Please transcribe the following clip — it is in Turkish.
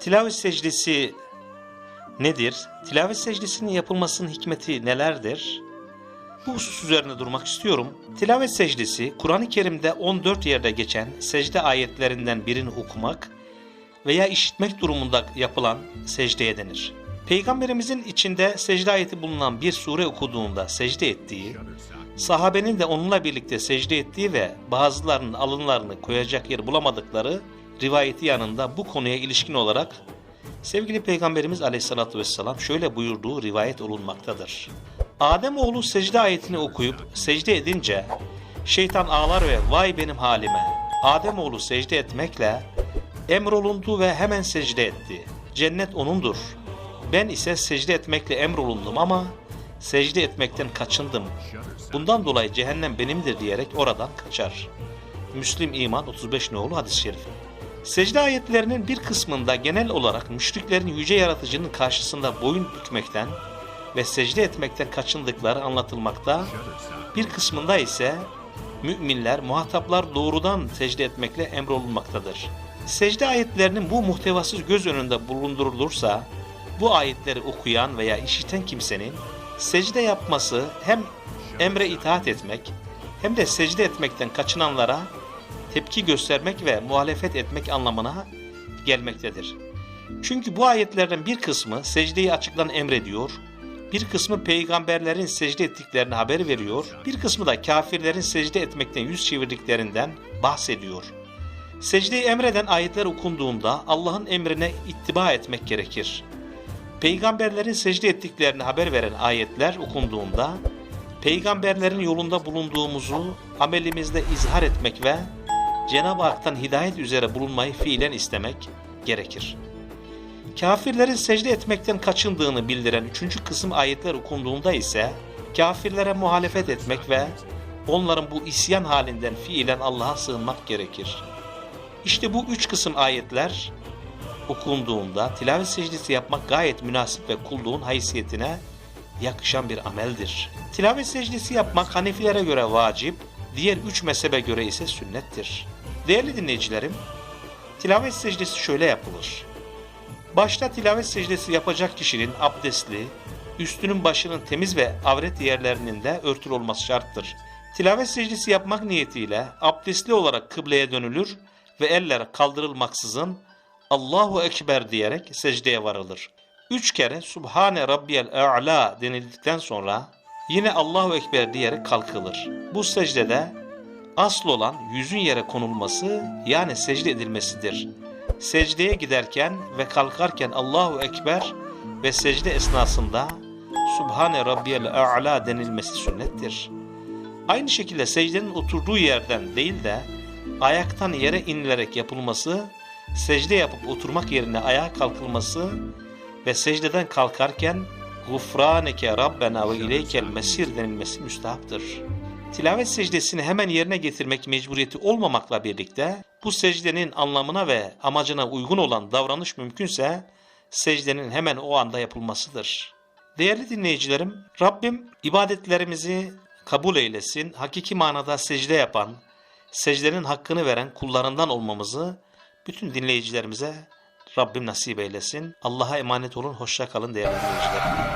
Tilavet secdesi nedir? Tilavet secdesinin yapılmasının hikmeti nelerdir? Bu husus üzerine durmak istiyorum. Tilavet secdesi, Kur'an-ı Kerim'de 14 yerde geçen secde ayetlerinden birini okumak veya işitmek durumunda yapılan secdeye denir. Peygamberimizin içinde secde ayeti bulunan bir sure okuduğunda secde ettiği, sahabenin de onunla birlikte secde ettiği ve bazılarının alınlarını koyacak yer bulamadıkları rivayeti yanında bu konuya ilişkin olarak sevgili Peygamberimiz aleyhissalatü vesselam şöyle buyurduğu rivayet olunmaktadır. Ademoğlu secde ayetini okuyup secde edince şeytan ağlar ve vay benim halime. Ademoğlu secde etmekle emrolundu ve hemen secde etti. Cennet onundur. Ben ise secde etmekle emrolundum ama secde etmekten kaçındım. Bundan dolayı cehennem benimdir diyerek oradan kaçar. Müslim İman 35 nolu hadis-i şerif. Secde ayetlerinin bir kısmında genel olarak müşriklerin yüce yaratıcının karşısında boyun bükmekten ve secde etmekten kaçındıkları anlatılmakta, bir kısmında ise müminler, muhataplar doğrudan secde etmekle emrolunmaktadır. Secde ayetlerinin bu muhtevası göz önünde bulundurulursa, bu ayetleri okuyan veya işiten kimsenin secde yapması hem emre itaat etmek hem de secde etmekten kaçınanlara tepki göstermek ve muhalefet etmek anlamına gelmektedir. Çünkü bu ayetlerden bir kısmı secdeyi açıktan emrediyor, bir kısmı peygamberlerin secde ettiklerini haber veriyor, bir kısmı da kafirlerin secde etmekten yüz çevirdiklerinden bahsediyor. Secdeyi emreden ayetler okunduğunda Allah'ın emrine ittiba etmek gerekir. Peygamberlerin secde ettiklerini haber veren ayetler okunduğunda peygamberlerin yolunda bulunduğumuzu amelimizde izhar etmek ve Cenab-ı Hak'tan hidayet üzere bulunmayı fiilen istemek gerekir. Kafirlerin secde etmekten kaçındığını bildiren üçüncü kısım ayetler okunduğunda ise kafirlere muhalefet etmek ve onların bu isyan halinden fiilen Allah'a sığınmak gerekir. İşte bu üç kısım ayetler okunduğunda tilavet secdesi yapmak gayet münasip ve kulluğun haysiyetine yakışan bir ameldir. Tilavet secdesi yapmak Hanefilere göre vacip, diğer üç mezhebe göre ise sünnettir. Değerli dinleyicilerim, tilavet secdesi şöyle yapılır. Başta tilavet secdesi yapacak kişinin abdestli, üstünün başının temiz ve avret yerlerinin de örtülü olması şarttır. Tilavet secdesi yapmak niyetiyle abdestli olarak kıbleye dönülür ve eller kaldırılmaksızın Allahu Ekber diyerek secdeye varılır. Üç kere Subhane Rabbiyel A'la denildikten sonra yine Allahu Ekber diyerek kalkılır. Bu secdede asıl olan yüzün yere konulması yani secde edilmesidir. Secdeye giderken ve kalkarken Allahu Ekber ve secde esnasında Subhane Rabbiyel A'la denilmesi sünnettir. Aynı şekilde secdenin oturduğu yerden değil de ayaktan yere inilerek yapılması, secde yapıp oturmak yerine ayağa kalkılması ve secdeden kalkarken Gufraneke Rabbena ve ileykel mesir denilmesi müstahaptır. Tilavet secdesini hemen yerine getirmek mecburiyeti olmamakla birlikte bu secdenin anlamına ve amacına uygun olan davranış mümkünse secdenin hemen o anda yapılmasıdır. Değerli dinleyicilerim, Rabbim ibadetlerimizi kabul eylesin, hakiki manada secde yapan, secdenin hakkını veren kullarından olmamızı bütün dinleyicilerimize Rabbim nasip eylesin. Allah'a emanet olun. Hoşça kalın değerli dinleyicilerim.